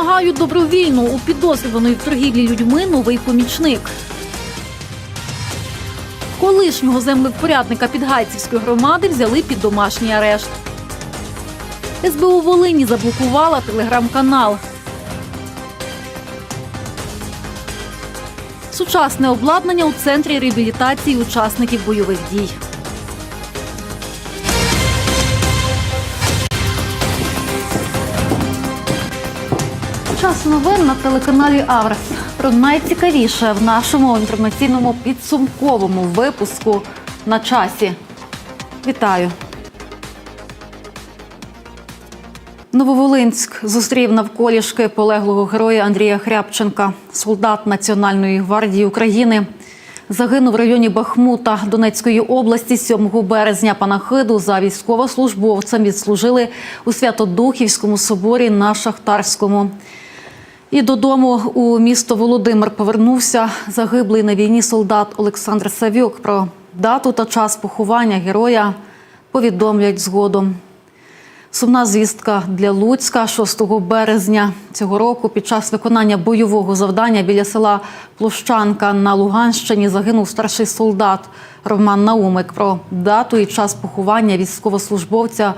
Допомагають добровільно у підозрюваної в торгівлі людьми новий помічник. Колишнього землевпорядника Підгайцівської громади взяли під домашній арешт. СБУ Волині заблокувала телеграм-канал. Сучасне обладнання у центрі реабілітації учасників бойових дій. Час новин на телеканалі Аврес. Про найцікавіше в нашому інформаційному підсумковому випуску на часі. Вітаю! Нововолинськ зустрів навколішки полеглого героя Андрія Хрябченка, солдат Національної гвардії України. Загинув в районі Бахмута Донецької області 7 березня. Панахиду за військовослужбовцем відслужили у Святодухівському соборі на Шахтарському. І додому у місто Володимир повернувся загиблий на війні солдат Олександр Савюк. Про дату та час поховання героя повідомлять згодом. Сумна звістка для Луцька 6 березня цього року під час виконання бойового завдання біля села Площанка на Луганщині загинув старший солдат Роман Наумик. Про дату і час поховання військовослужбовця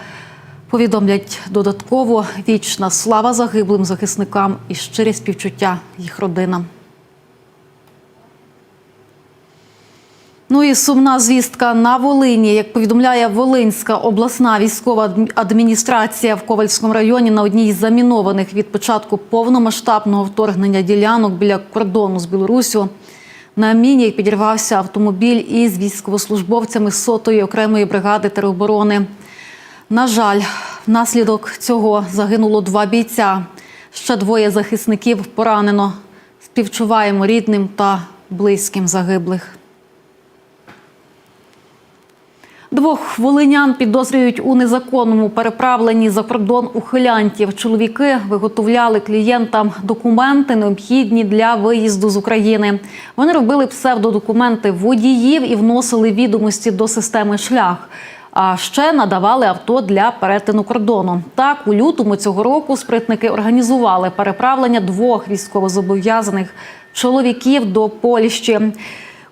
повідомлять додатково вічна слава загиблим захисникам і щирі співчуття їх родинам. Ну і сумна звістка на Волині. Як повідомляє Волинська обласна військова адміністрація в Ковальському районі на одній із замінованих від початку повномасштабного вторгнення ділянок біля кордону з Білоруссю. На міні підірвався автомобіль із військовослужбовцями сотої окремої бригади тероборони. На жаль, внаслідок цього загинуло два бійця. Ще двоє захисників поранено. Співчуваємо рідним та близьким загиблих. Двох волинян підозрюють у незаконному переправленні за кордон ухилянтів. Чоловіки виготовляли клієнтам документи, необхідні для виїзду з України. Вони робили псевдодокументи водіїв і вносили відомості до системи шлях. А ще надавали авто для перетину кордону. Так, у лютому цього року спритники організували переправлення двох військовозобов'язаних чоловіків до Польщі.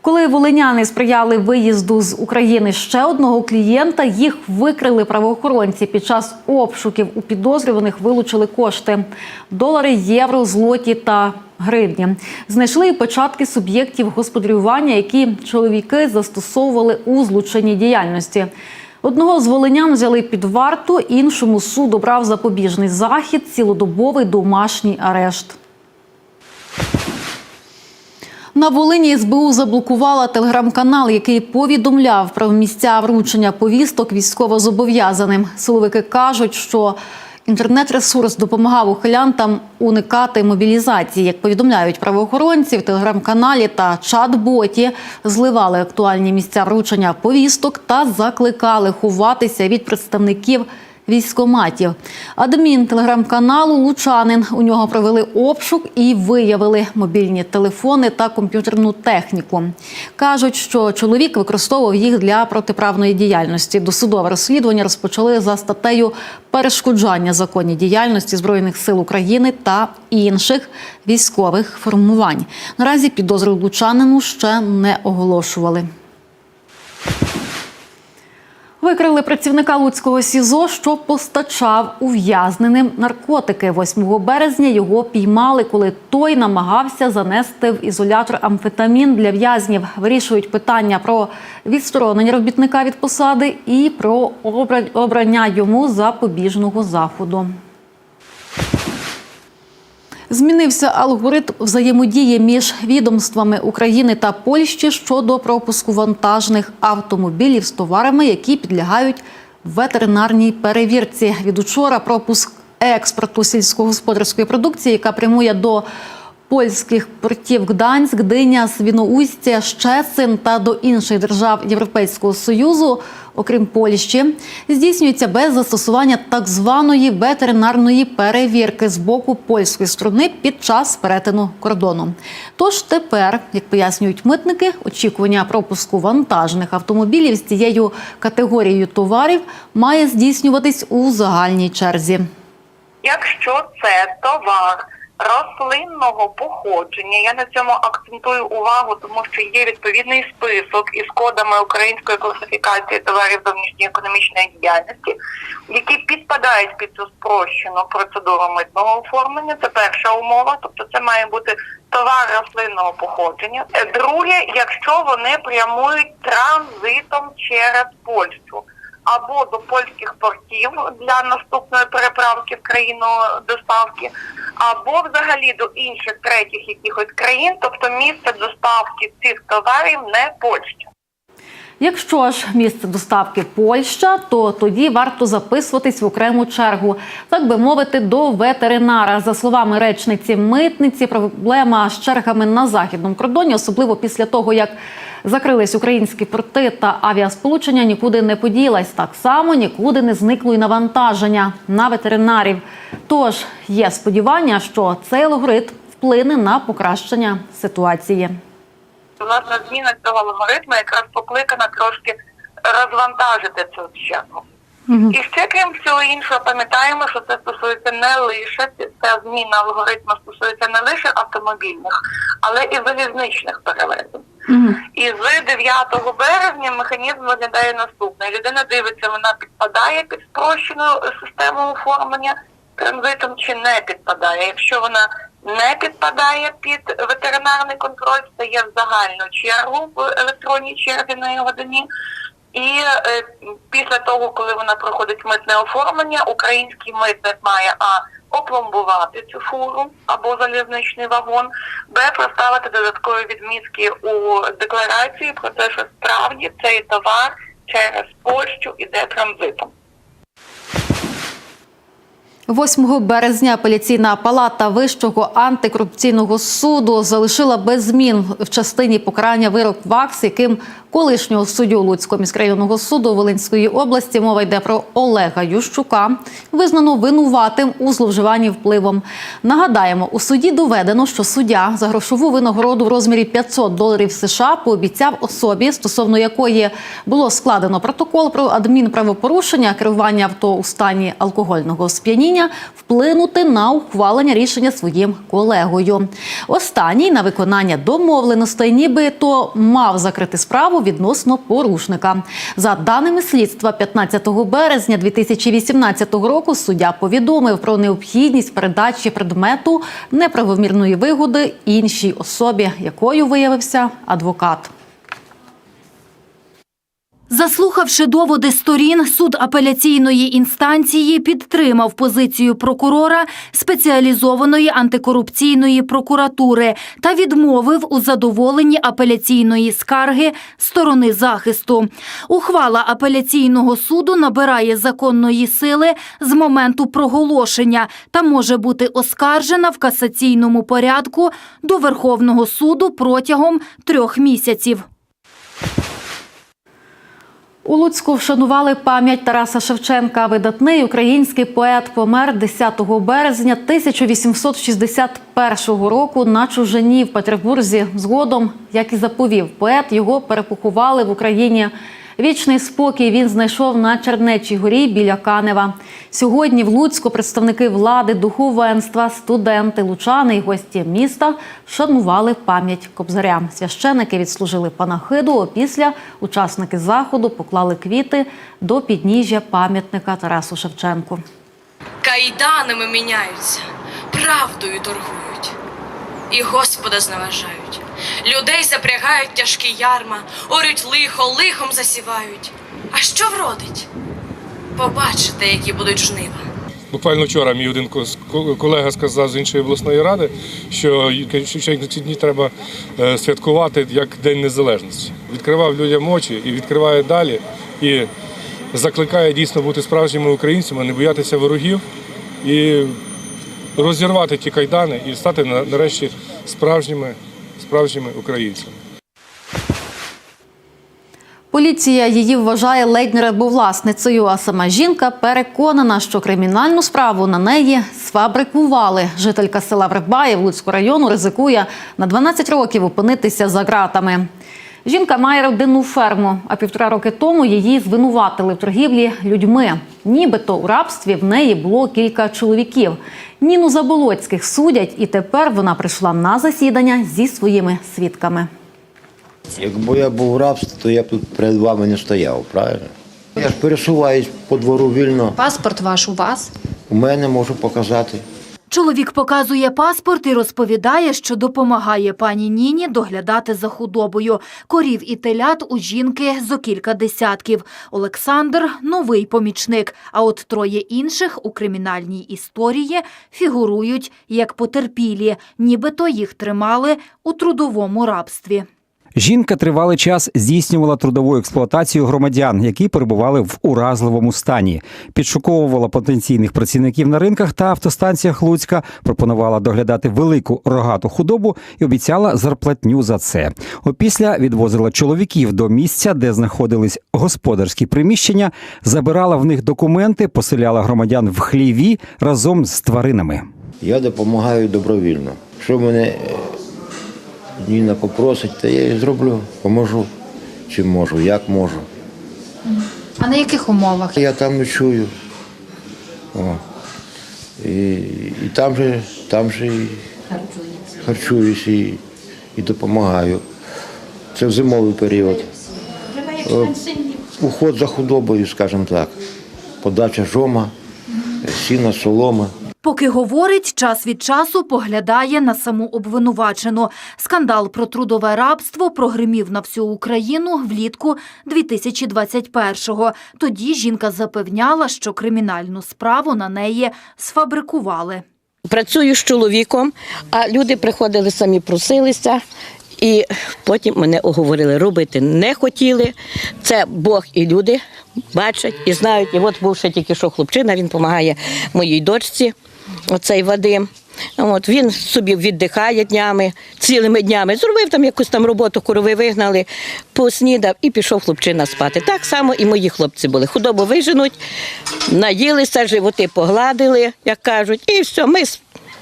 Коли волиняни сприяли виїзду з України ще одного клієнта, їх викрили правоохоронці. Під час обшуків у підозрюваних вилучили кошти: долари, євро, злоті та гривні. Знайшли і початки суб'єктів господарювання, які чоловіки застосовували у злочинній діяльності. Одного з волинян взяли під варту, іншому суд обрав запобіжний захід, цілодобовий домашній арешт. На Волині СБУ заблокувала телеграм-канал, який повідомляв про місця вручення повісток військовозобов'язаним. Силовики кажуть, що інтернет-ресурс допомагав ухилянтам уникати мобілізації. Як повідомляють правоохоронці, в телеграм-каналі та чат-боті зливали актуальні місця вручення повісток та закликали ховатися від представників військоматів. Адмін телеграм-каналу Лучанин у нього провели обшук і виявили мобільні телефони та комп'ютерну техніку. Кажуть, що чоловік використовував їх для протиправної діяльності. Досудове розслідування розпочали за статтею перешкоджання законній діяльності збройних сил України та інших військових формувань. Наразі підозру лучанину ще не оголошували. Викрили працівника Луцького СІЗО, що постачав ув'язненим наркотики. 8 березня його піймали, коли той намагався занести в ізолятор амфетамін для в'язнів. Вирішують питання про відсторонення робітника від посади і про обрання йому запобіжного заходу. Змінився алгоритм взаємодії між відомствами України та Польщі щодо пропуску вантажних автомобілів з товарами, які підлягають ветеринарній перевірці. Від учора пропуск експорту сільськогосподарської продукції, яка прямує до польських портів Гданськ, Гдиня, Свіноустя, Щецин та до інших держав Європейського союзу, окрім Польщі, здійснюється без застосування так званої ветеринарної перевірки з боку польської сторони під час перетину кордону. Тож тепер, як пояснюють митники, очікування пропуску вантажних автомобілів з цією категорією товарів має здійснюватись у загальній черзі. Якщо це товар рослинного походження. Я на цьому акцентую увагу, тому що є відповідний список із кодами української класифікації товарів зовнішньої економічної діяльності, які підпадають під цю спрощену процедуру митного оформлення. Це перша умова, тобто це має бути товар рослинного походження. Е, Друге, якщо вони прямують транзитом через Польщу або до польських портів для наступної переправки в країну доставки, або взагалі до інших третіх якихось країн, тобто місце доставки цих товарів не Польща. Якщо ж місце доставки Польща, то тоді варто записуватись в окрему чергу, так би мовити, до ветеринара. За словами речниці митниці, проблема з чергами на західному кордоні, особливо після того, як закрились українські порти та авіасполучення, нікуди не поділась. Так само нікуди не зникло й навантаження на ветеринарів. Тож є сподівання, що цей алгоритм вплине на покращення ситуації. Власне, зміна цього алгоритму якраз покликана трошки розвантажити цю чергу. І ще крім всього іншого, пам'ятаємо, що це стосується не лише ця зміна алгоритму стосується не лише автомобільних, але і залізничних перевезень. І з 9 березня механізм виглядає наступний. Людина дивиться, вона підпадає під спрощену систему оформлення транзитом чи не підпадає. Якщо вона не підпадає під ветеринарний контроль, стає в загальну чергу в електронній черзі на годині. І е, після того, коли вона проходить митне оформлення, український митник має а опломбувати цю фуру або залізничний вагон, б проставити додаткові відмітки у декларації про те, що справді цей товар через Польщу іде транзитом. 8 березня апеляційна палата Вищого антикорупційного суду залишила без змін в частині покарання вирок ВАКС, яким колишнього суддю Луцького міськрайонного суду Волинської області мова йде про Олега Ющука, визнано винуватим у зловживанні впливом. Нагадаємо, у суді доведено, що суддя за грошову винагороду в розмірі 500 доларів США пообіцяв особі, стосовно якої було складено протокол про адмінправопорушення керування авто у стані алкогольного сп'яніння, вплинути на ухвалення рішення своїм колегою. Останній на виконання домовленостей, нібито мав закрити справу відносно порушника. За даними слідства, 15 березня 2018 року суддя повідомив про необхідність передачі предмету неправомірної вигоди іншій особі, якою виявився адвокат. Заслухавши доводи сторін, суд апеляційної інстанції підтримав позицію прокурора спеціалізованої антикорупційної прокуратури та відмовив у задоволенні апеляційної скарги сторони захисту. Ухвала апеляційного суду набирає законної сили з моменту проголошення та може бути оскаржена в касаційному порядку до Верховного суду протягом трьох місяців. У Луцьку вшанували пам'ять Тараса Шевченка. Видатний український поет помер 10 березня 1861 року на чужині в Петербурзі. Згодом, як і заповів поет, його перепоховали в Україні. Вічний спокій він знайшов на Чернечій горі біля Канева. Сьогодні в Луцьку представники влади, духовенства, студенти, лучани і гості міста вшанували пам'ять кобзаря. Священики відслужили панахиду. Опісля учасники заходу поклали квіти до підніжжя пам'ятника Тарасу Шевченку. Кайданами міняються, правдою торгують, і Господа зневажають. Людей запрягають тяжкі ярма, орють лихо, лихом засівають. А що вродить? Побачите, які будуть жнива. Буквально вчора мій один ко- ко- колега сказав з іншої обласної ради, що ці дні треба е, святкувати як День Незалежності. Відкривав людям очі і відкриває далі, і закликає дійсно бути справжніми українцями, не боятися ворогів і розірвати ті кайдани і стати на- нарешті справжніми, справжніми українцями. Поліція її вважає ледь не рабовласницею, а сама жінка переконана, що кримінальну справу на неї сфабрикували. Жителька села Вербаїв Луцького району ризикує на 12 років опинитися за ґратами. Жінка має родинну ферму, а півтора роки тому її звинуватили в торгівлі людьми. Нібито у рабстві в неї було кілька чоловіків. Ніну Заболоцьких судять, і тепер вона прийшла на засідання зі своїми свідками. Якби я був в рабстві, то я б тут перед вами не стояв, правильно? Я ж пересуваюсь по двору вільно. Паспорт ваш у вас? У мене можу показати. Чоловік показує паспорт і розповідає, що допомагає пані Ніні доглядати за худобою. Корів і телят у жінки зо кілька десятків. Олександр – новий помічник, а от троє інших у кримінальній історії фігурують як потерпілі, нібито їх тримали у трудовому рабстві. Жінка тривалий час здійснювала трудову експлуатацію громадян, які перебували в уразливому стані, підшуковувала потенційних працівників на ринках та автостанціях Луцька, пропонувала доглядати велику рогату худобу і обіцяла зарплатню за це. Опісля відвозила чоловіків до місця, де знаходились господарські приміщення, забирала в них документи, поселяла громадян в хліві разом з тваринами. Я допомагаю добровільно. Що мене Ніна попросить, то я їй зроблю. Поможу. Чим можу, як можу. А на яких умовах? Я там ночую. О. І, і там же, там же і харчуюсь і, і допомагаю. Це в зимовий період. Уход за худобою, скажімо так. Подача жома, сіна, солома. Поки говорить, час від часу поглядає на саму обвинувачену. Скандал про трудове рабство прогримів на всю Україну влітку 2021-го. Тоді жінка запевняла, що кримінальну справу на неї сфабрикували. Працюю з чоловіком, а люди приходили самі просилися. І потім мене оговорили, робити не хотіли. Це Бог і люди бачать і знають. І от був ще тільки що хлопчина, він допомагає моїй дочці, оцей Вадим. От він собі віддихає днями, цілими днями. Зробив там якусь там роботу, корови вигнали, поснідав і пішов хлопчина спати. Так само і мої хлопці були. Худобу виженуть, наїлися, животи погладили, як кажуть, і все, ми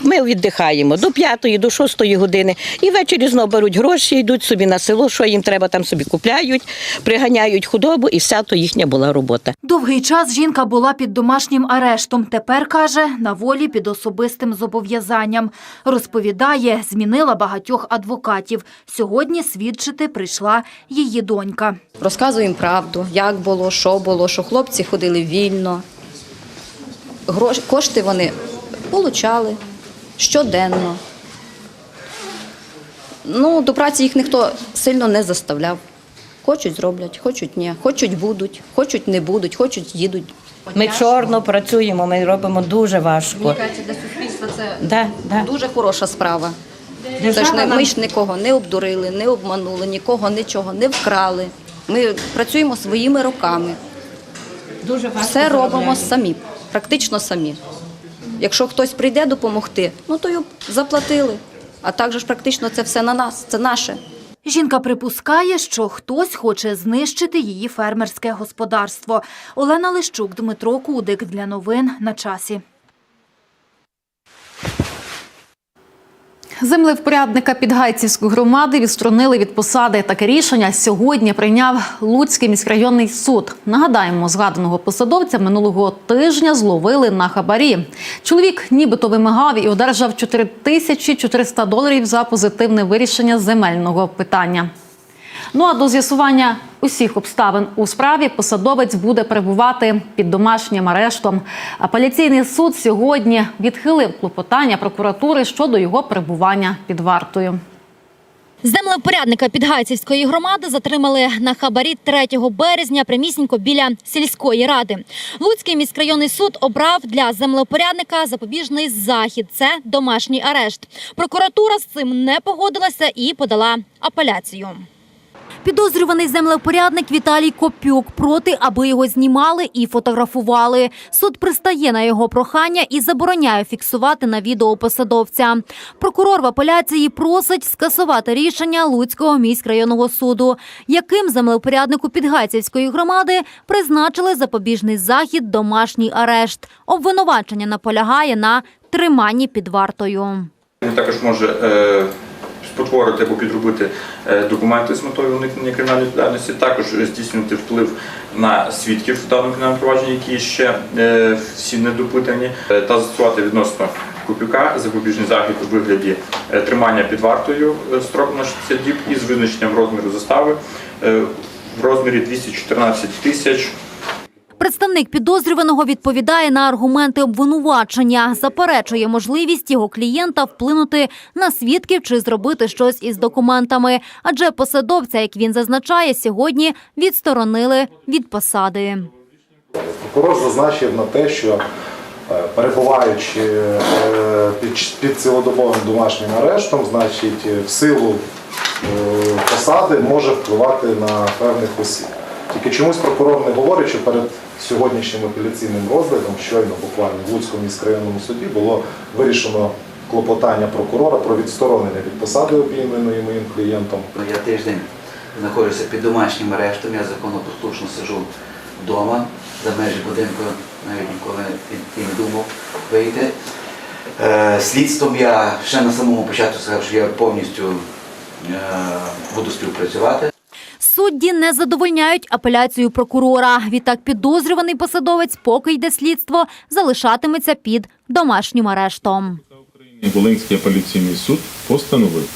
ми віддихаємо до п'ятої, до шостої години. І ввечері знову беруть гроші, йдуть собі на село, що їм треба, там собі купляють, приганяють худобу, і вся то їхня була робота. Довгий час жінка була під домашнім арештом. Тепер, каже, на волі під особистим зобов'язанням. Розповідає, змінила багатьох адвокатів. Сьогодні свідчити прийшла її донька. Розказуємо правду, як було, що було, що хлопці ходили вільно. Гроші, кошти вони получали щоденно. Ну, до праці їх ніхто сильно не заставляв. Хочуть зроблять, хочуть ні, хочуть будуть, хочуть не будуть, хочуть їдуть. Ми чорно працюємо, ми робимо дуже важко. для суспільства це Да, да. дуже хороша справа. Це ж не, ми ж нікого не обдурили, не обманули, нікого нічого не вкрали. Ми працюємо своїми руками. Дуже важко Все робимо самі, практично самі. Якщо хтось прийде допомогти, ну то й заплатили. А так же ж практично це все на нас, це наше. Жінка припускає, що хтось хоче знищити її фермерське господарство. Олена Лищук, Дмитро Кудик для новин на часі. Землевпорядника Підгайцівської громади відсторонили від посади. Таке рішення сьогодні прийняв Луцький міськрайонний суд. Нагадаємо, згаданого посадовця минулого тижня зловили на хабарі. Чоловік нібито вимагав і одержав 4400 доларів за позитивне вирішення земельного питання. Ну а до з'ясування усіх обставин у справі посадовець буде перебувати під домашнім арештом. Апеляційний суд сьогодні відхилив клопотання прокуратури щодо його перебування під вартою. Землевпорядника Підгайцівської громади затримали на хабарі 3 березня прямісінько біля сільської ради. Луцький міськрайонний суд обрав для землевпорядника запобіжний захід. Це домашній арешт. Прокуратура з цим не погодилася і подала апеляцію. Підозрюваний землевпорядник Віталій Копюк проти, аби його знімали і фотографували. Суд пристає на його прохання і забороняє фіксувати на відео посадовця. Прокурор в апеляції просить скасувати рішення Луцького міськрайонного суду, яким землевпоряднику Підгайцівської громади призначили запобіжний захід домашній арешт. Обвинувачення наполягає на триманні під вартою. Він також може е, спотворити або підробити е, документи з метою уникнення кримінальної відповідальності, також здійснювати вплив на свідків в даному кримінальному провадженні, які ще е, всі недопитані, е, та застосувати відносно Купюка запобіжний захід у вигляді тримання під вартою строком на 60 діб із визначенням розміру застави в розмірі 214 тисяч Представник підозрюваного відповідає на аргументи обвинувачення, заперечує можливість його клієнта вплинути на свідків чи зробити щось із документами. Адже посадовця, як він зазначає, сьогодні відсторонили від посади. Прокурор зазначив на те, що е, перебуваючи е, під, цілодобовим домашнім арештом, значить, е, в силу посади може впливати на певних осіб. Тільки чомусь прокурор не говорить, що перед сьогоднішнім апеляційним розглядом, щойно буквально в Луцькому міськрайонному суді було вирішено клопотання прокурора про відсторонення від посади обійменої моїм клієнтом. Я тиждень знаходжуся під домашнім арештом, я законопослушно сиджу вдома за межі будинку, навіть ніколи і не думав вийти. Е, Слідством я ще на самому початку сказав, що я повністю е, буду співпрацювати. Судді не задовольняють апеляцію прокурора. Відтак підозрюваний посадовець, поки йде слідство, залишатиметься під домашнім арештом. Волинський апеляційний суд постановив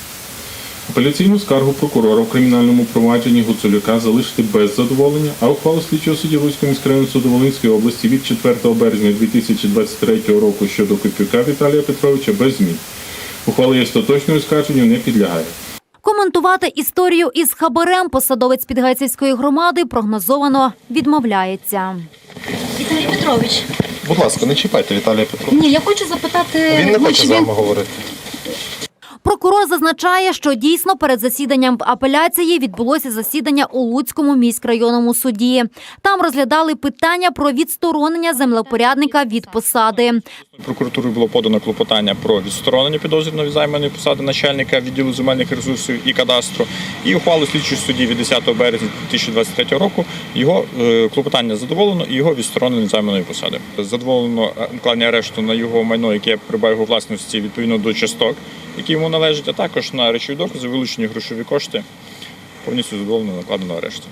апеляційну скаргу прокурора в кримінальному провадженні Гуцулюка залишити без задоволення, а ухвалу слідчого судді Луцького міськрайонного суду Волинської області від 4 березня 2023 року щодо Копюка Віталія Петровича без змін. Ухвала є остаточною оскарженню не підлягає. Коментувати історію із хабарем посадовець Підгайцівської громади прогнозовано відмовляється. Віталій Петрович, Будь ласка, не чіпайте Віталія Петровича. ні, я хочу запитати. Він не ну, хоче з вами говорити. Прокурор зазначає, що дійсно перед засіданням в апеляції відбулося засідання у Луцькому міськрайонному суді. Там розглядали питання про відсторонення землепорядника від посади. Прокуратурою було подано клопотання про відсторонення підозрюваного від займаної посади начальника відділу земельних ресурсів і кадастру. І ухвалу слідчої судді від 10 березня 2023 року його е, клопотання задоволено і його відсторонено від займаної посади. Задоволено е, накладення арешту на його майно, яке прибає його власності відповідно до часток, які йому належать, а також на речові докази, вилучені грошові кошти. Повністю задоволено накладено арешту.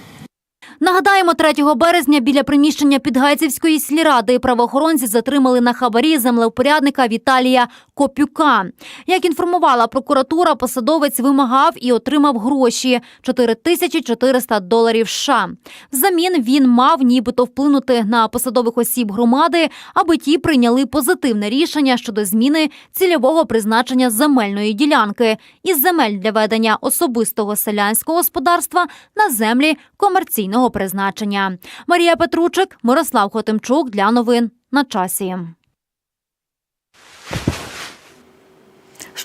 Нагадаємо, 3 березня біля приміщення Підгайцівської сільради правоохоронці затримали на хабарі землевпорядника Віталія Копюка. Як інформувала прокуратура, посадовець вимагав і отримав гроші 4400 доларів США. Взамін він мав нібито вплинути на посадових осіб громади, аби ті прийняли позитивне рішення щодо зміни цільового призначення земельної ділянки із земель для ведення особистого селянського господарства на землі комерційного призначення. Марія Петручик, Мирослав Хотимчук для новин на часі.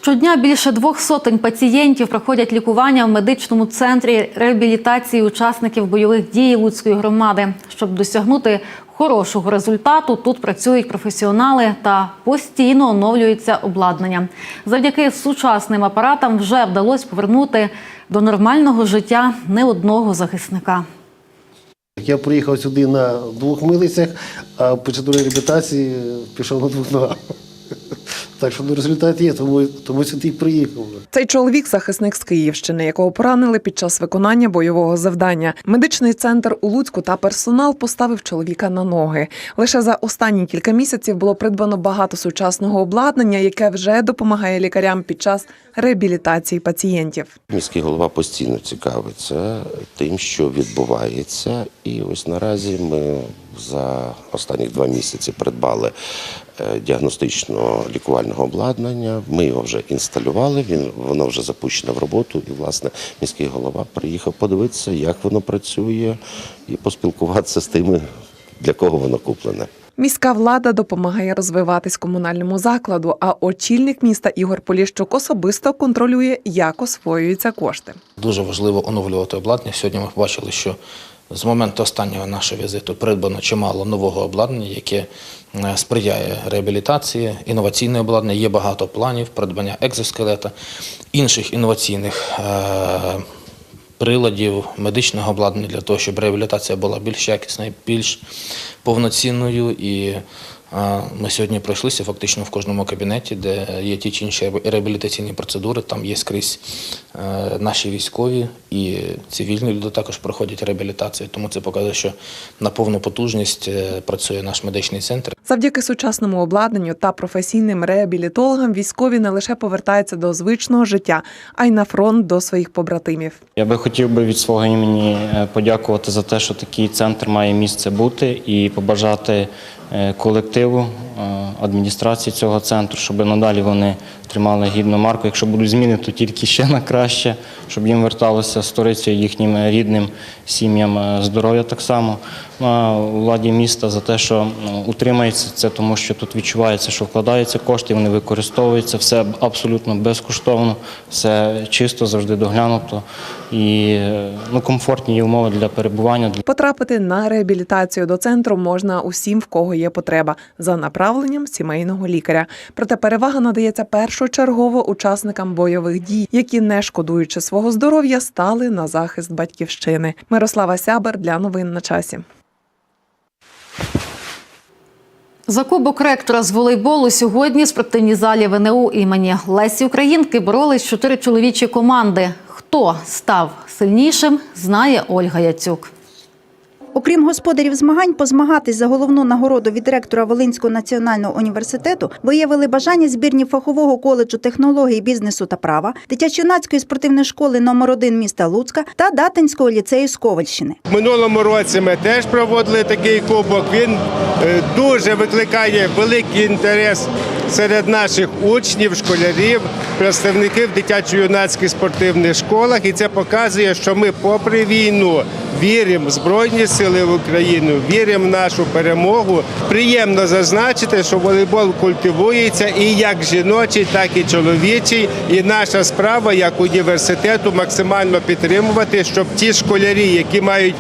Щодня більше двох сотень пацієнтів проходять лікування в медичному центрі реабілітації учасників бойових дій Луцької громади. Щоб досягнути хорошого результату, тут працюють професіонали та постійно оновлюється обладнання. Завдяки сучасним апаратам вже вдалося повернути до нормального життя не одного захисника. Я приїхав сюди на двох милицях, а процедурі реабілітації пішов на двох ногах. Так що ну, результат є, тому, тому сюди приїхав. Цей чоловік захисник з Київщини, якого поранили під час виконання бойового завдання. Медичний центр у Луцьку та персонал поставив чоловіка на ноги. Лише за останні кілька місяців було придбано багато сучасного обладнання, яке вже допомагає лікарям під час реабілітації пацієнтів. Міський голова постійно цікавиться тим, що відбувається. І ось наразі ми за останні два місяці придбали е, діагностично-лікувального обладнання. Ми його вже інсталювали. Він воно вже запущено в роботу. І власне міський голова приїхав подивитися, як воно працює, і поспілкуватися з тими, для кого воно куплене. Міська влада допомагає розвиватись комунальному закладу, а очільник міста Ігор Поліщук особисто контролює, як освоюються кошти. Дуже важливо оновлювати обладнання. Сьогодні ми побачили, що з моменту останнього нашого візиту придбано чимало нового обладнання, яке е, сприяє реабілітації, інноваційне обладнання. Є багато планів придбання екзоскелета, інших інноваційних е, приладів, медичного обладнання для того, щоб реабілітація була більш якісною, більш повноцінною і Ми сьогодні пройшлися фактично в кожному кабінеті, де є ті чи інші реабілітаційні процедури. Там є скрізь е, наші військові і цивільні люди також проходять реабілітацію. Тому це показує, що на повну потужність е, працює наш медичний центр. Завдяки сучасному обладнанню та професійним реабілітологам військові не лише повертаються до звичного життя, а й на фронт до своїх побратимів. Я би хотів би від свого імені е, подякувати за те, що такий центр має місце бути, і побажати е, колективу е, адміністрації цього центру, щоб надалі вони тримали гідну марку. Якщо будуть зміни, то тільки ще на краще, щоб їм верталося сториця їхнім рідним сім'ям здоров'я так само. Владі міста за те, що ну, утримається це, тому що тут відчувається, що вкладаються кошти, вони використовуються, все абсолютно безкоштовно, все чисто, завжди доглянуто і е, ну, комфортні умови для перебування. Потрапити на реабілітацію до центру можна усім, в кого є потреба, за направленням сімейного лікаря. Проте перевага надається першочергово учасникам бойових дій, які, не шкодуючи свого здоров'я, стали на захист батьківщини. Мирослава Сябер для новин на часі. За кубок ректора з волейболу сьогодні в спортивній залі ВНУ імені Лесі Українки боролись чотири чоловічі команди. Хто став сильнішим, знає Ольга Яцюк. Окрім господарів змагань, позмагатись за головну нагороду від ректора Волинського національного університету виявили бажання збірні фахового коледжу технологій, бізнесу та права, дитячо-юнацької спортивної школи номер 1 міста Луцька та Датинського ліцею з Ковальщини. Минулому році ми теж проводили такий кубок. Він е, дуже викликає великий інтерес серед наших учнів, школярів, представників дитячо-юнацьких спортивних школах. І це показує, що ми, попри війну, віримо в Збройні Сили України, віримо в нашу перемогу. Приємно зазначити, що волейбол культивується і як жіночий, так і чоловічий. І наша справа як університету максимально підтримувати, щоб ті школярі, які мають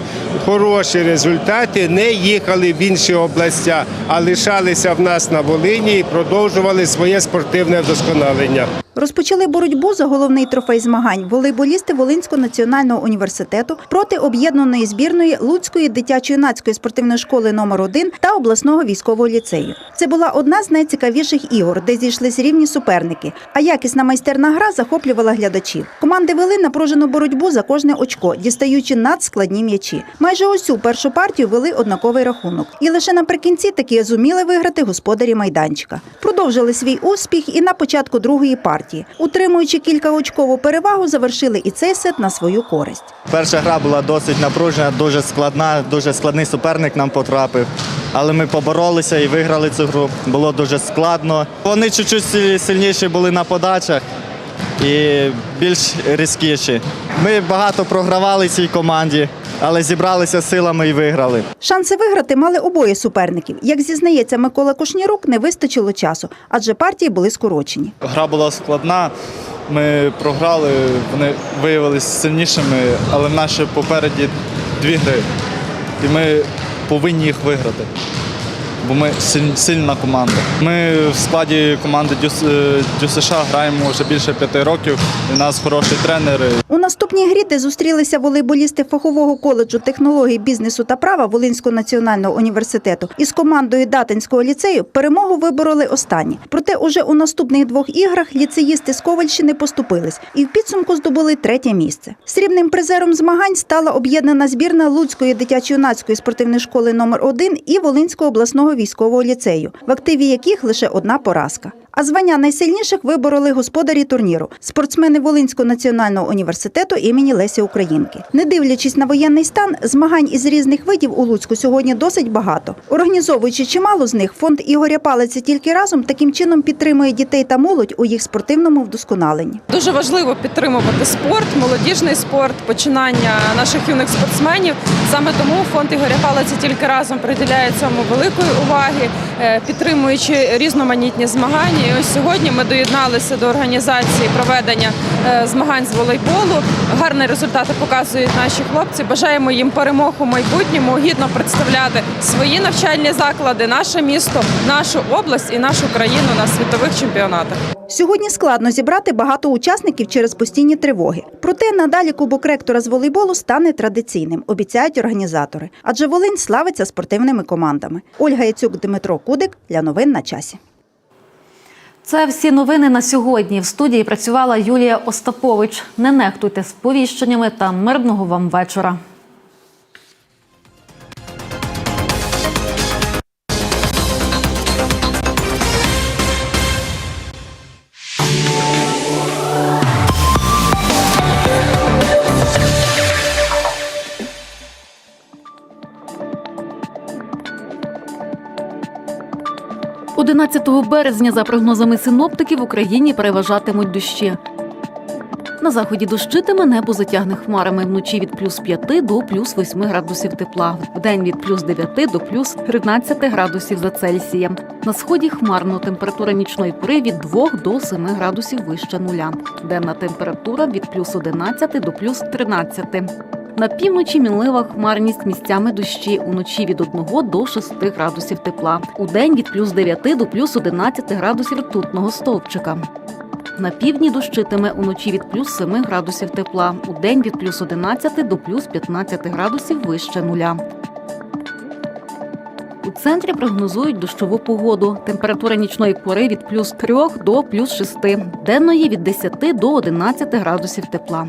хороші результати, не їхали в інші області, а лишалися в нас на Волині і продовжували своє спортивне вдосконалення. Розпочали боротьбу за головний трофей змагань волейболісти Волинського національного університету проти об'єднаної збірної Луцької дитячо-юнацької спортивної школи номер 1 та обласного військового ліцею. Це була одна з найцікавіших ігор, де зійшлись рівні суперники. А якісна майстерна гра захоплювала глядачів. Команди вели напружену боротьбу за кожне очко, дістаючи надскладні м'ячі. Майже усю першу партію вели однаковий рахунок. І лише наприкінці таки зуміли виграти господарі майданчика. Продовжили свій успіх і на початку другої партії. Утримуючи кількаочкову перевагу, завершили і цей сет на свою користь. Перша гра була досить напружена, дуже складна, дуже складний суперник нам потрапив. Але ми поборолися і виграли цю гру. Було дуже складно. Вони чуть-чуть сильніші були на подачах і більш різкіші. Ми багато програвали цій команді, але зібралися силами і виграли. Шанси виграти мали обоє суперників. Як зізнається Микола Кушнірук, не вистачило часу, адже партії були скорочені. Гра була складна. Ми програли, вони виявилися сильнішими, але в наші попереді дві гри. І ми повинні їх виграти. Бо ми силь- сильна команда. Ми в складі команди Дюс, е, граємо вже більше п'яти років. У нас хороший тренер. У наступній грі, де зустрілися волейболісти фахового коледжу технологій бізнесу та права Волинського національного університету із командою Датинського ліцею, перемогу вибороли останні. Проте уже у наступних двох іграх ліцеїсти з Ковальщини поступились і в підсумку здобули третє місце. Срібним призером змагань стала об'єднана збірна Луцької дитячо-юнацької спортивної школи номер 1 і Волинського обласного військового ліцею, в активі яких лише одна поразка. А звання найсильніших вибороли господарі турніру спортсмени Волинського національного університету імені Лесі Українки. Не дивлячись на воєнний стан, змагань із різних видів у Луцьку сьогодні досить багато. Організовуючи чимало з них, фонд Ігоря Палиця тільки разом таким чином підтримує дітей та молодь у їх спортивному вдосконаленні. Дуже важливо підтримувати спорт, молодіжний спорт, починання наших юних спортсменів. Саме тому фонд Ігоря Палиця тільки разом приділяє цьому великої уваги, е, підтримуючи різноманітні змагання, Ось сьогодні ми доєдналися до організації проведення е, змагань з волейболу. Гарні результати показують наші хлопці. Бажаємо їм перемог у майбутньому, гідно представляти свої навчальні заклади, наше місто, нашу область і нашу країну на світових чемпіонатах. Сьогодні складно зібрати багато учасників через постійні тривоги. Проте надалі кубок ректора з волейболу стане традиційним, обіцяють організатори. Адже Волинь славиться спортивними командами. Ольга Яцюк, Дмитро Кудик для новин на часі. Це всі новини на сьогодні. В студії працювала Юлія Остапович. Не нехтуйте сповіщеннями та мирного вам вечора. – 11 березня, за прогнозами синоптиків, в Україні переважатимуть дощі. На заході дощитиме небо затягне хмарами вночі від плюс 5 до плюс 8 градусів тепла, вдень від плюс 9 до плюс 13 градусів за Цельсієм. На сході хмарно температура нічної пори від 2 до 7 градусів вище нуля. Денна температура від плюс 11 до плюс 13. На півночі мінлива хмарність місцями дощі уночі від 1 до 6 градусів тепла. У день від плюс 9 до плюс 11 градусів ртутного стовпчика. На півдні дощитиме уночі від плюс 7 градусів тепла, у день від плюс 11 до плюс 15 градусів вище нуля. У центрі прогнозують дощову погоду. Температура нічної пори від плюс 3 до плюс 6, денної від 10 до 11 градусів тепла.